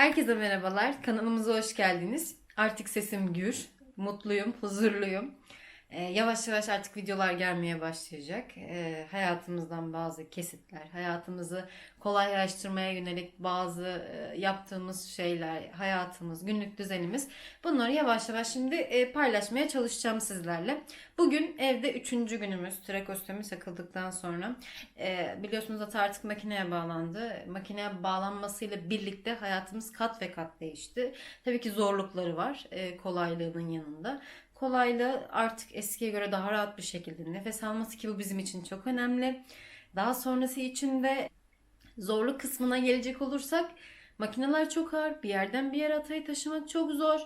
Herkese merhabalar. Kanalımıza hoş geldiniz. Artık sesim gür. Mutluyum, huzurluyum. Ee, yavaş yavaş artık videolar gelmeye başlayacak. Ee, hayatımızdan bazı kesitler, hayatımızı kolaylaştırmaya yönelik bazı e, yaptığımız şeyler, hayatımız, günlük düzenimiz. Bunları yavaş yavaş şimdi e, paylaşmaya çalışacağım sizlerle. Bugün evde üçüncü günümüz. Trakostomi takıldıktan sonra. Ee, biliyorsunuz ata artık makineye bağlandı. Makineye bağlanmasıyla birlikte hayatımız kat ve kat değişti. Tabii ki zorlukları var e, kolaylığının yanında. Kolaylığı artık eskiye göre daha rahat bir şekilde nefes alması ki bu bizim için çok önemli. Daha sonrası için de zorluk kısmına gelecek olursak makineler çok ağır. Bir yerden bir yere atayı taşımak çok zor.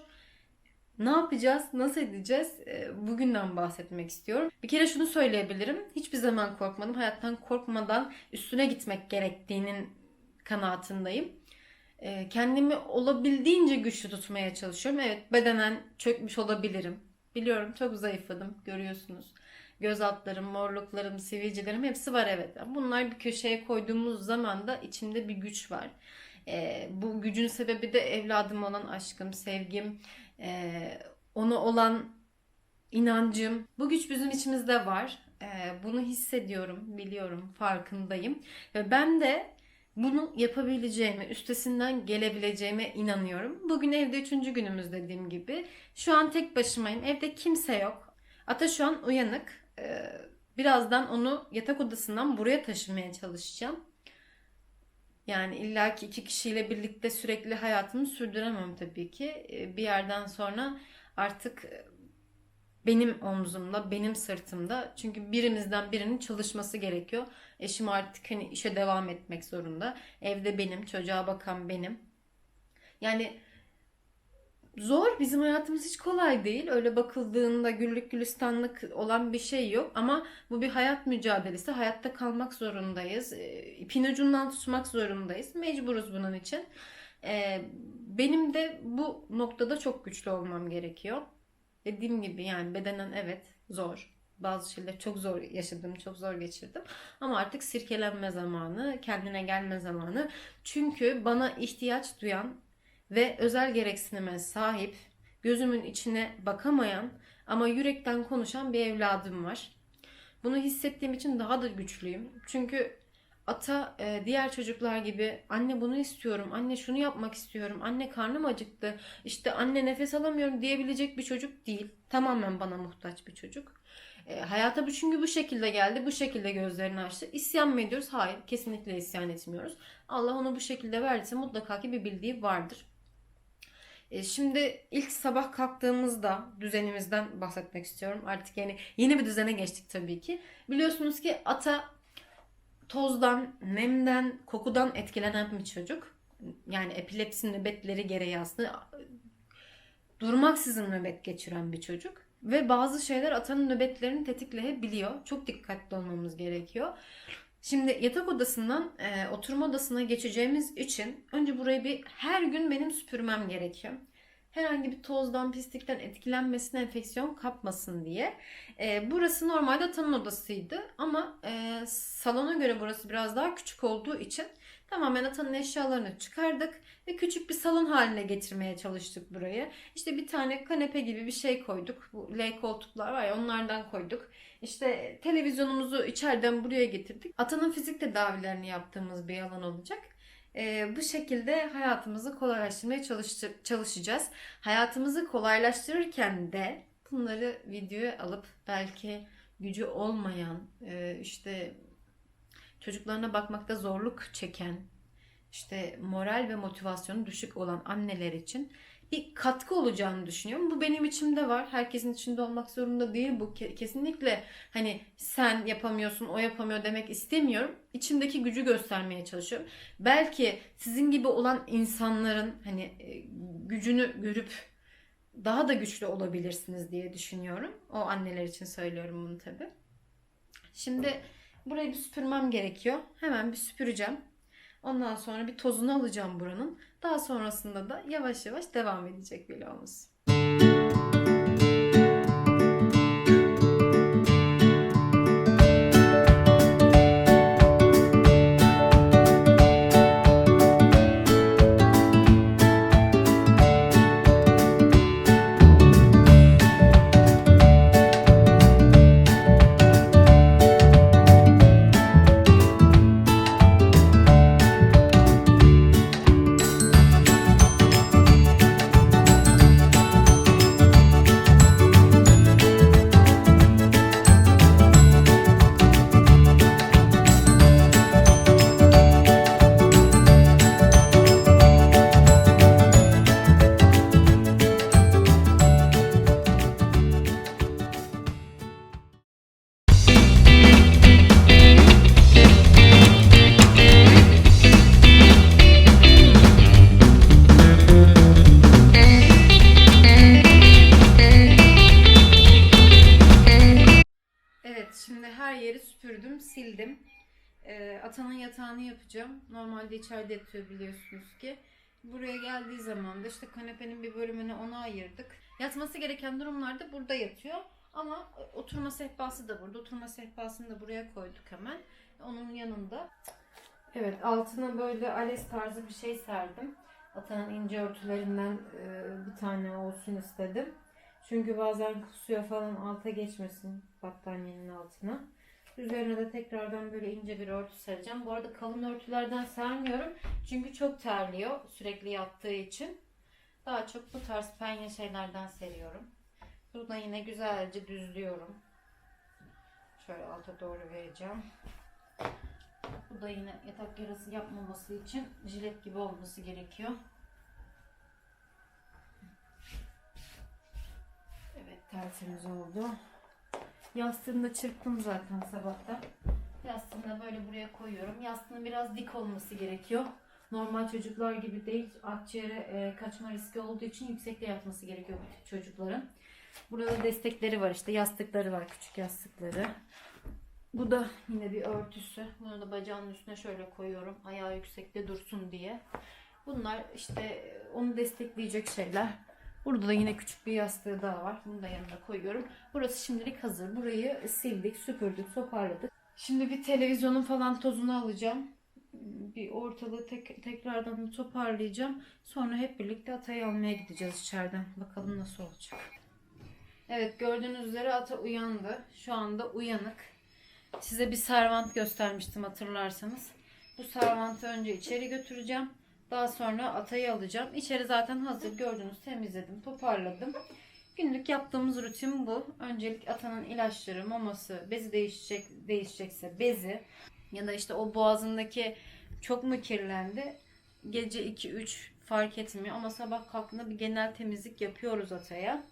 Ne yapacağız? Nasıl edeceğiz? Ee, Bugünden bahsetmek istiyorum. Bir kere şunu söyleyebilirim. Hiçbir zaman korkmadım. Hayattan korkmadan üstüne gitmek gerektiğinin kanaatindeyim. Ee, Kendimi olabildiğince güçlü tutmaya çalışıyorum. Evet bedenen çökmüş olabilirim. Biliyorum çok zayıfladım. Görüyorsunuz. Göz altlarım, morluklarım, sivilcelerim hepsi var evet. Bunlar bir köşeye koyduğumuz zaman da içimde bir güç var. Ee, bu gücün sebebi de evladım olan aşkım, sevgim, ee, ona olan inancım. Bu güç bizim içimizde var. Ee, bunu hissediyorum, biliyorum, farkındayım. Ve ben de bunu yapabileceğime, üstesinden gelebileceğime inanıyorum. Bugün evde üçüncü günümüz dediğim gibi. Şu an tek başımayım. Evde kimse yok. Ata şu an uyanık. Ee, birazdan onu yatak odasından buraya taşımaya çalışacağım. Yani illaki iki kişiyle birlikte sürekli hayatımı sürdüremem tabii ki. Ee, Bir yerden sonra artık benim omzumda, benim sırtımda. Çünkü birimizden birinin çalışması gerekiyor. Eşim artık hani işe devam etmek zorunda. Evde benim, çocuğa bakan benim. Yani zor. Bizim hayatımız hiç kolay değil. Öyle bakıldığında güllük gülistanlık olan bir şey yok. Ama bu bir hayat mücadelesi. Hayatta kalmak zorundayız. Ee, İpin ucundan tutmak zorundayız. Mecburuz bunun için. Ee, Benim de bu noktada çok güçlü olmam gerekiyor. Dediğim gibi yani bedenen evet zor. Bazı şeyler çok zor yaşadım, çok zor geçirdim. Ama artık sirkelenme zamanı, kendine gelme zamanı. Çünkü bana ihtiyaç duyan ve özel gereksinime sahip, gözümün içine bakamayan ama yürekten konuşan bir evladım var. Bunu hissettiğim için daha da güçlüyüm. Çünkü ata e, diğer çocuklar gibi anne bunu istiyorum, anne şunu yapmak istiyorum, anne karnım acıktı, işte anne nefes alamıyorum diyebilecek bir çocuk değil. Tamamen bana muhtaç bir çocuk. E, hayata bu çünkü bu şekilde geldi, bu şekilde gözlerini açtı. İsyan mı ediyoruz? Hayır, kesinlikle isyan etmiyoruz. Allah onu bu şekilde verdiyse mutlaka ki bir bildiği vardır. E, Şimdi ilk sabah kalktığımızda düzenimizden bahsetmek istiyorum. Artık yani yeni bir düzene geçtik tabii ki. Biliyorsunuz ki ata tozdan, nemden, kokudan etkilenen bir çocuk. Yani epilepsi nöbetleri gereği aslında durmaksızın nöbet geçiren bir çocuk. Ve bazı şeyler atanın nöbetlerini tetikleyebiliyor. Çok dikkatli olmamız gerekiyor. Şimdi yatak odasından e, oturma odasına geçeceğimiz için önce burayı bir her gün benim süpürmem gerekiyor. Herhangi bir tozdan, pislikten etkilenmesin, enfeksiyon kapmasın diye. E, burası normalde atanın odasıydı ama e, salona göre burası biraz daha küçük olduğu için tamamen atanın eşyalarını çıkardık ve küçük bir salon haline getirmeye çalıştık burayı. İşte bir tane kanepe gibi bir şey koyduk. Bu L koltuklar var ya onlardan koyduk. İşte televizyonumuzu içeriden buraya getirdik. Atanın fizik tedavilerini yaptığımız bir alan olacak. Ee, bu şekilde hayatımızı kolaylaştırmaya çalışacağız. Hayatımızı kolaylaştırırken de bunları videoya alıp belki gücü olmayan, e, işte çocuklarına bakmakta zorluk çeken, işte moral ve motivasyonu düşük olan anneler için bir katkı olacağını düşünüyorum. Bu benim içimde var. Herkesin içinde olmak zorunda değil bu. Ke- Kesinlikle hani sen yapamıyorsun, o yapamıyor demek istemiyorum. İçimdeki gücü göstermeye çalışıyorum. Belki sizin gibi olan insanların hani e, gücünü görüp daha da güçlü olabilirsiniz diye düşünüyorum. O anneler için söylüyorum bunu tabii. Şimdi burayı bir süpürmem gerekiyor. Hemen bir süpüreceğim. Ondan sonra bir tozunu alacağım buranın. Daha sonrasında da yavaş yavaş devam edecek vlogumuz. Yapacağım. Normalde içeride yatıyor biliyorsunuz ki. Buraya geldiği zaman da işte kanepenin bir bölümünü ona ayırdık. Yatması gereken durumlarda burada yatıyor. Ama oturma sehpası da burada. Oturma sehpasını da buraya koyduk hemen. Onun yanında. Evet altına böyle ales tarzı bir şey serdim. Atanın ince örtülerinden e, bir tane olsun istedim. Çünkü bazen kusuyor falan alta geçmesin battaniyenin altına. Üzerine de tekrardan böyle ince bir örtü sereceğim. Bu arada kalın örtülerden sermiyorum. Çünkü çok terliyor sürekli yattığı için. Daha çok bu tarz penye şeylerden seriyorum. Buradan yine güzelce düzlüyorum. Şöyle alta doğru vereceğim. Bu da yine yatak yarası yapmaması için jilet gibi olması gerekiyor. Evet tertemiz oldu. Yastığını da çırptım zaten sabahta. Yastığını da böyle buraya koyuyorum. Yastığın biraz dik olması gerekiyor. Normal çocuklar gibi değil. Akciğere e, kaçma riski olduğu için yüksekte yatması gerekiyor çocukların. Burada destekleri var işte. Yastıkları var. Küçük yastıkları. Bu da yine bir örtüsü. Bunu da bacağının üstüne şöyle koyuyorum. Ayağı yüksekte dursun diye. Bunlar işte e, onu destekleyecek şeyler. Burada da yine küçük bir yastığı daha var. Bunu da yanına koyuyorum. Burası şimdilik hazır. Burayı sildik, süpürdük, toparladık. Şimdi bir televizyonun falan tozunu alacağım. Bir ortalığı tek, tekrardan toparlayacağım. Sonra hep birlikte Atay'ı almaya gideceğiz içeriden. Bakalım nasıl olacak. Evet gördüğünüz üzere Ata uyandı. Şu anda uyanık. Size bir servant göstermiştim hatırlarsanız. Bu servantı önce içeri götüreceğim. Daha sonra atayı alacağım. İçeri zaten hazır gördünüz temizledim toparladım. Günlük yaptığımız rutin bu. Öncelik atanın ilaçları, maması, bezi değişecek değişecekse bezi ya da işte o boğazındaki çok mu kirlendi? Gece 2-3 fark etmiyor ama sabah kalktığında bir genel temizlik yapıyoruz ataya.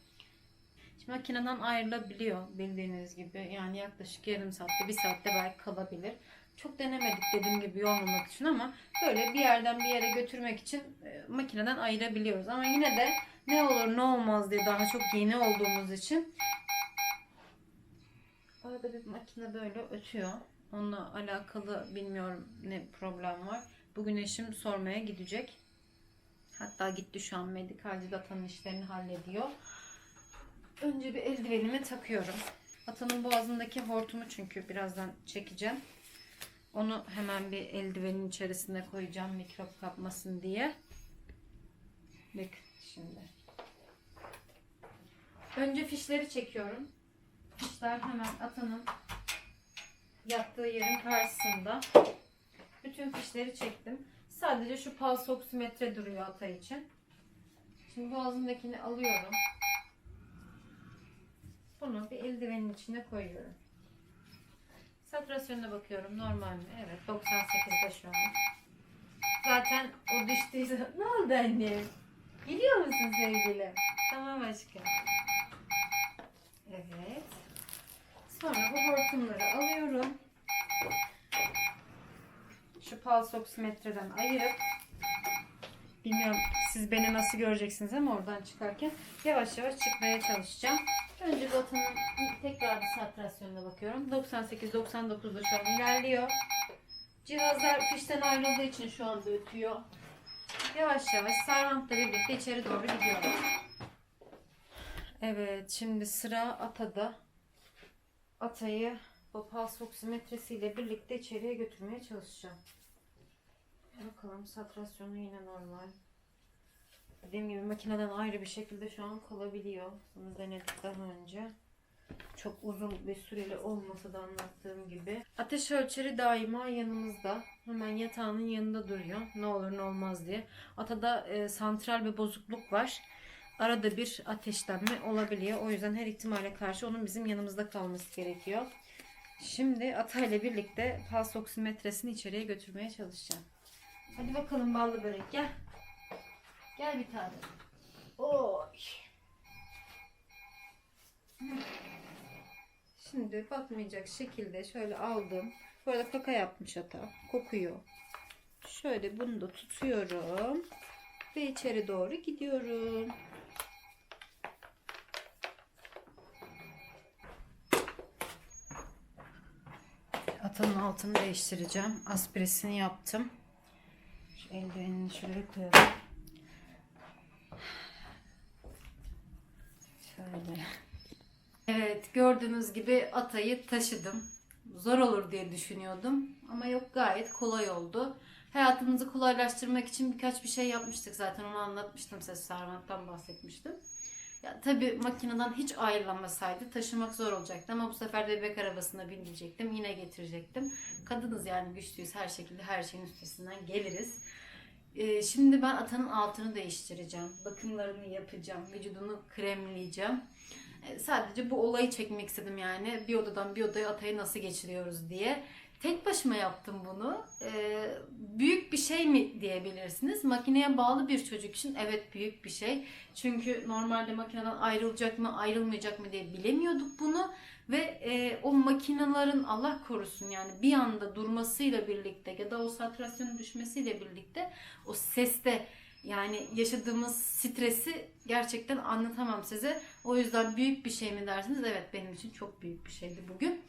Şimdi makineden ayrılabiliyor bildiğiniz gibi. Yani yaklaşık yarım saatte, bir saatte belki kalabilir. Çok denemedik dediğim gibi yormamak için ama böyle bir yerden bir yere götürmek için e, makineden ayırabiliyoruz. Ama yine de ne olur ne olmaz diye daha çok yeni olduğumuz için arada bir makine böyle ötüyor. Onunla alakalı bilmiyorum ne problem var. Bugün eşim sormaya gidecek. Hatta gitti şu an medikalci datanın işlerini hallediyor. Önce bir eldivenimi takıyorum. Atanın boğazındaki hortumu çünkü birazdan çekeceğim. Onu hemen bir eldivenin içerisine koyacağım mikrop kapmasın diye. Bak şimdi. Önce fişleri çekiyorum. Fişler hemen atanın yattığı yerin karşısında. Bütün fişleri çektim. Sadece şu pulse oksimetre duruyor ata için. Şimdi boğazındakini alıyorum. Bunu bir eldivenin içine koyuyorum. Saturasyonuna bakıyorum. Normal mi? Evet. 98'de şu an. Zaten o düştüyse... ne oldu annem? Geliyor musun sevgilim? Tamam aşkım. Evet. Sonra bu hortumları alıyorum. Şu pulse oksimetreden ayırıp bilmiyorum siz beni nasıl göreceksiniz ama oradan çıkarken yavaş yavaş çıkmaya çalışacağım. Önce Batı'nın tekrar bir saturasyonuna bakıyorum. 98-99'da şu an ilerliyor. Cihazlar fişten ayrıldığı için şu anda ötüyor. Yavaş yavaş servantla birlikte içeri doğru gidiyoruz. Evet şimdi sıra Ata'da. Ata'yı bu pulse oksimetresiyle birlikte içeriye götürmeye çalışacağım. Bakalım saturasyonu yine normal. Dediğim gibi makineden ayrı bir şekilde şu an kalabiliyor. Bunu denedik daha önce. Çok uzun bir süreli olmasa da anlattığım gibi. Ateş ölçeri daima yanımızda. Hemen yatağının yanında duruyor. Ne olur ne olmaz diye. Atada e, santral bir bozukluk var. Arada bir ateşlenme olabiliyor. O yüzden her ihtimale karşı onun bizim yanımızda kalması gerekiyor. Şimdi Ata ile birlikte pulse oksimetresini içeriye götürmeye çalışacağım. Hadi bakalım ballı börek gel. Gel bir tane. Oy. Şimdi batmayacak şekilde şöyle aldım. Bu arada kaka yapmış hata. Kokuyor. Şöyle bunu da tutuyorum. Ve içeri doğru gidiyorum. Atanın altını değiştireceğim. Aspiresini yaptım. Şu eldivenini şuraya koyalım. Şöyle. Evet gördüğünüz gibi atayı taşıdım. Zor olur diye düşünüyordum. Ama yok gayet kolay oldu. Hayatımızı kolaylaştırmak için birkaç bir şey yapmıştık zaten onu anlatmıştım. Ses sarmaktan bahsetmiştim. Ya tabii makineden hiç ayrılamasaydı taşımak zor olacaktı ama bu sefer de bebek arabasına bindirecektim. Yine getirecektim. Kadınız yani güçlüyüz her şekilde her şeyin üstesinden geliriz. Ee, şimdi ben atanın altını değiştireceğim. Bakımlarını yapacağım. Vücudunu kremleyeceğim. Ee, sadece bu olayı çekmek istedim yani. Bir odadan bir odaya atayı nasıl geçiriyoruz diye. Tek başıma yaptım bunu. Ee, büyük bir şey mi diyebilirsiniz. Makineye bağlı bir çocuk için evet büyük bir şey. Çünkü normalde makineden ayrılacak mı ayrılmayacak mı diye bilemiyorduk bunu. Ve e, o makinelerin Allah korusun yani bir anda durmasıyla birlikte ya da o satürasyonun düşmesiyle birlikte o seste yani yaşadığımız stresi gerçekten anlatamam size. O yüzden büyük bir şey mi dersiniz? Evet benim için çok büyük bir şeydi bugün.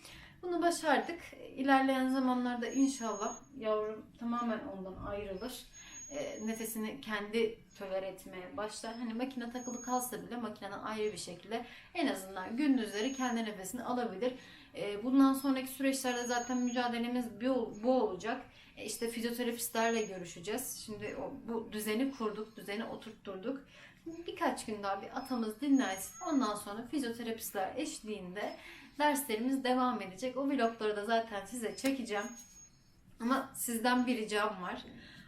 Bunu başardık. İlerleyen zamanlarda inşallah yavrum tamamen ondan ayrılır. E, nefesini kendi töler etmeye başlar. Hani makine takılı kalsa bile makineden ayrı bir şekilde en azından gündüzleri kendi nefesini alabilir. E, bundan sonraki süreçlerde zaten mücadelemiz bu, olacak. E, işte fizyoterapistlerle görüşeceğiz. Şimdi o, bu düzeni kurduk, düzeni oturtturduk. Birkaç gün daha bir atamız dinlensin. Ondan sonra fizyoterapistler eşliğinde derslerimiz devam edecek. O vlogları da zaten size çekeceğim. Ama sizden bir ricam var.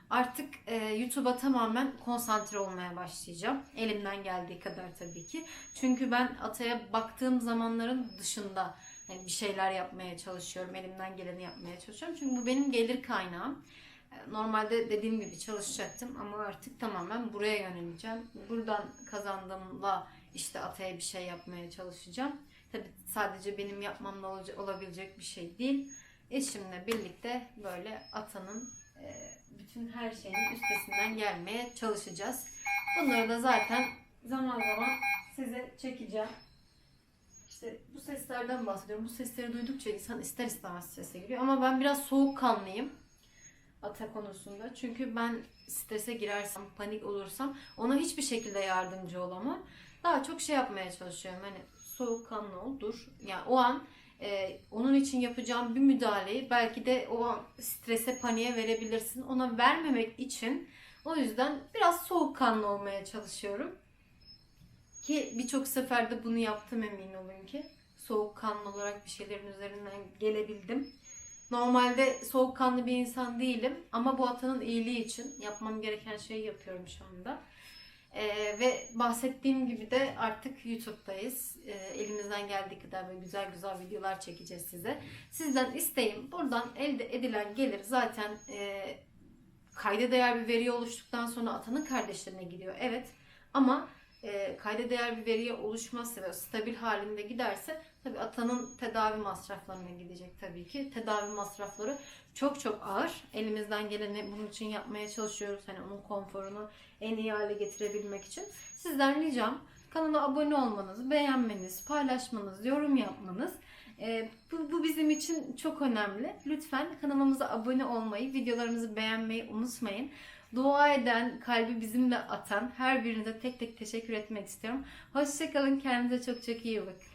Artık e, YouTube'a tamamen konsantre olmaya başlayacağım. Elimden geldiği kadar tabii ki. Çünkü ben Atay'a baktığım zamanların dışında yani bir şeyler yapmaya çalışıyorum. Elimden geleni yapmaya çalışıyorum. Çünkü bu benim gelir kaynağım. E, Normalde dediğim gibi çalışacaktım ama artık tamamen buraya yöneleceğim. Buradan kazandığımla işte Atay'a bir şey yapmaya çalışacağım. Tabii sadece benim yapmamla olabilecek bir şey değil. Eşimle birlikte böyle Ata'nın e, bütün her şeyin üstesinden gelmeye çalışacağız. Bunları da zaten zaman zaman size çekeceğim. İşte bu seslerden bahsediyorum. Bu sesleri duydukça insan ister istemez strese giriyor. Ama ben biraz soğukkanlıyım ata konusunda. Çünkü ben strese girersem, panik olursam ona hiçbir şekilde yardımcı olamam. Daha çok şey yapmaya çalışıyorum. Hani soğukkanlı ol, dur. Yani o an e, onun için yapacağım bir müdahaleyi belki de o an strese, paniğe verebilirsin. Ona vermemek için o yüzden biraz soğukkanlı olmaya çalışıyorum. Ki birçok seferde bunu yaptım emin olun ki. Soğukkanlı olarak bir şeylerin üzerinden gelebildim. Normalde soğukkanlı bir insan değilim ama bu atanın iyiliği için yapmam gereken şeyi yapıyorum şu anda. Ee, ve bahsettiğim gibi de artık YouTube'dayız. Ee, elimizden geldiği kadar böyle güzel güzel videolar çekeceğiz size. Sizden isteğim buradan elde edilen gelir zaten e, kayda değer bir veri oluştuktan sonra atanın kardeşlerine gidiyor. Evet ama e, kayda değer bir veriye oluşmazsa ve stabil halinde giderse tabii atanın tedavi masraflarına gidecek tabii ki. Tedavi masrafları çok çok ağır. Elimizden geleni bunun için yapmaya çalışıyoruz. Hani onun konforunu en iyi hale getirebilmek için. Sizden ricam kanala abone olmanız, beğenmeniz, paylaşmanız, yorum yapmanız. E, bu, bu bizim için çok önemli. Lütfen kanalımıza abone olmayı, videolarımızı beğenmeyi unutmayın. Dua eden, kalbi bizimle atan her birinize tek tek teşekkür etmek istiyorum. Hoşçakalın, kendinize çok çok iyi bakın.